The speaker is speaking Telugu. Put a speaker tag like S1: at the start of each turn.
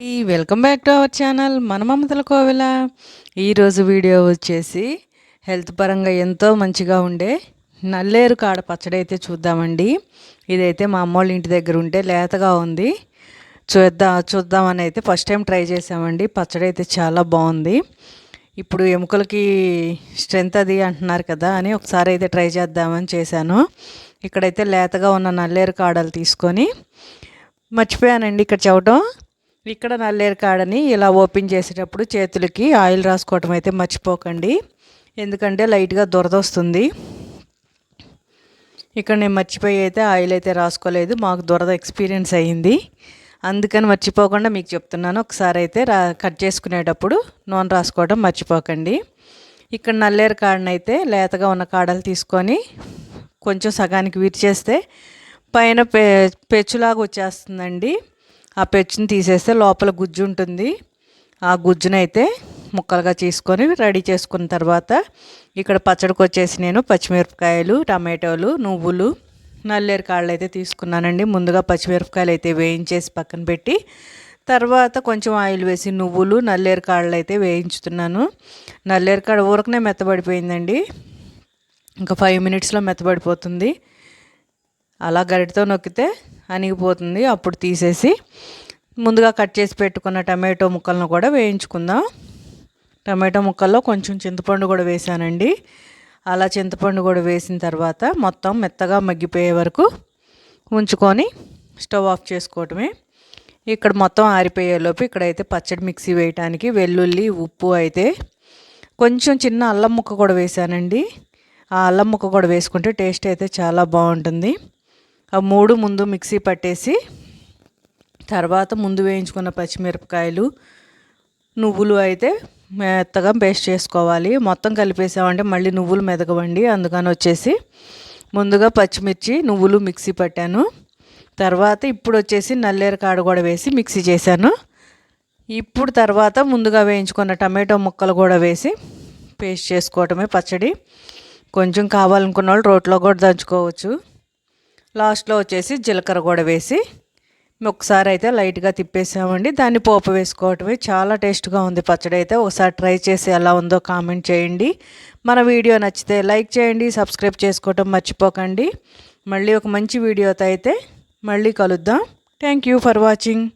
S1: ఈ welcome back to our channel మన మమతల కోవెల. ఈరోజు వీడియో వచ్చేసి హెల్త్ పరంగా ఎంతో మంచిగా ఉండే నల్లేరు కాడ పచ్చడి అయితే చూద్దామండి. ఇదైతే మా అమ్మోళ్ళ ఇంటి దగ్గర ఉంటే లేతగా ఉంది. చూద్దాం చూద్దామని అయితే ఫస్ట్ టైం ట్రై చేసామండి. పచ్చడి అయితే చాలా బాగుంది. ఇప్పుడు ఎముకలకి స్ట్రెంత్ అది అంటున్నారు కదా అని ఒకసారి అయితే ట్రై చేద్దామని చేశాను. ఇక్కడైతే లేతగా ఉన్న నల్లేరు కాడలు తీసుకొని మర్చిపోయానండి ఇక్కడ చెప్పడం ఇక్కడ నల్లేరు కాడని ఇలా ఓపెన్ చేసేటప్పుడు చేతులకి ఆయిల్ రాసుకోవటం అయితే మర్చిపోకండి. ఎందుకంటే లైట్గా దురద వస్తుంది ఇక్కడ నేను మర్చిపోయి అయితే ఆయిల్ అయితే రాసుకోలేదు. మాకు దురద ఎక్స్పీరియన్స్ అయ్యింది అందుకని మర్చిపోకుండా మీకు చెప్తున్నాను. ఒకసారి అయితే రా కట్ చేసుకునేటప్పుడు నూనె రాసుకోవడం మర్చిపోకండి. ఇక్కడ నల్లేరు కాడనైతే లేతగా ఉన్న కాడలు తీసుకొని కొంచెం సగానికి విరిచేస్తే పైన పె పెచ్చులాగా వచ్చేస్తుందండి. ఆ పెచ్చుని తీసేస్తే లోపల గుజ్జు ఉంటుంది. ఆ గుజ్జునైతే ముక్కలుగా తీసుకొని రెడీ చేసుకున్న తర్వాత ఇక్కడ పచ్చడికి వచ్చేసి నేను పచ్చిమిరపకాయలు టమాటోలు నువ్వులు నల్లేరు కాళ్ళు అయితే తీసుకున్నానండి. ముందుగా పచ్చిమిరపకాయలు అయితే వేయించేసి పక్కన పెట్టి తర్వాత కొంచెం ఆయిల్ వేసి నువ్వులు నల్లేరు కాళ్ళు అయితే వేయించుతున్నాను. నల్లేరు కాడ ఊరకనే మెత్తబడిపోయిందండి. ఇంకా ఫైవ్ మినిట్స్లో మెత్తబడిపోతుంది. అలా గరిటతో నొక్కితే అనిగిపోతుంది. అప్పుడు తీసేసి ముందుగా కట్ చేసి పెట్టుకున్న టమాటో ముక్కలను కూడా వేయించుకుందాం. టమాటో ముక్కల్లో కొంచెం చింతపండు కూడా వేసానండి. అలా చింతపండు కూడా వేసిన తర్వాత మొత్తం మెత్తగా మగ్గిపోయే వరకు ఉంచుకొని స్టవ్ ఆఫ్ చేసుకోవటమే. ఇక్కడ మొత్తం ఆరిపోయేలోపు ఇక్కడైతే పచ్చడి మిక్సీ వేయటానికి వెల్లుల్లి ఉప్పు అయితే కొంచెం చిన్న అల్లం ముక్క కూడా వేసానండి. ఆ అల్లం ముక్క కూడా వేసుకుంటే టేస్ట్ అయితే చాలా బాగుంటుంది. మూడు ముందు మిక్సీ పట్టేసి తర్వాత ముందు వేయించుకున్న పచ్చిమిరపకాయలు నువ్వులు అయితే మెత్తగా పేస్ట్ చేసుకోవాలి. మొత్తం కలిపేసామంటే మళ్ళీ నువ్వులు మెదగవండి అందుకని వచ్చేసి ముందుగా పచ్చిమిర్చి నువ్వులు మిక్సీ పట్టాను. తర్వాత ఇప్పుడు వచ్చేసి నల్లేరు కాడ కూడా వేసి మిక్సీ చేశాను. ఇప్పుడు తర్వాత ముందుగా వేయించుకున్న టమాటో ముక్కలు కూడా వేసి పేస్ట్ చేసుకోవటమే పచ్చడి. కొంచెం కావాలనుకున్న వాళ్ళు రోట్లో కూడా దంచుకోవచ్చు. లాస్ట్లో వచ్చేసి జీలకర్ర కూడా వేసి ఒకసారి అయితే లైట్గా తిప్పేసామండి. దాన్ని పోపు వేసుకోవటమే చాలా టేస్ట్గా ఉంది. పచ్చడి అయితే ఒకసారి ట్రై చేసి ఎలా ఉందో కామెంట్ చేయండి. మన వీడియో నచ్చితే లైక్ చేయండి సబ్స్క్రైబ్ చేసుకోవటం మర్చిపోకండి. మళ్ళీ ఒక మంచి వీడియోతో అయితే మళ్ళీ కలుద్దాం. Thank you for watching.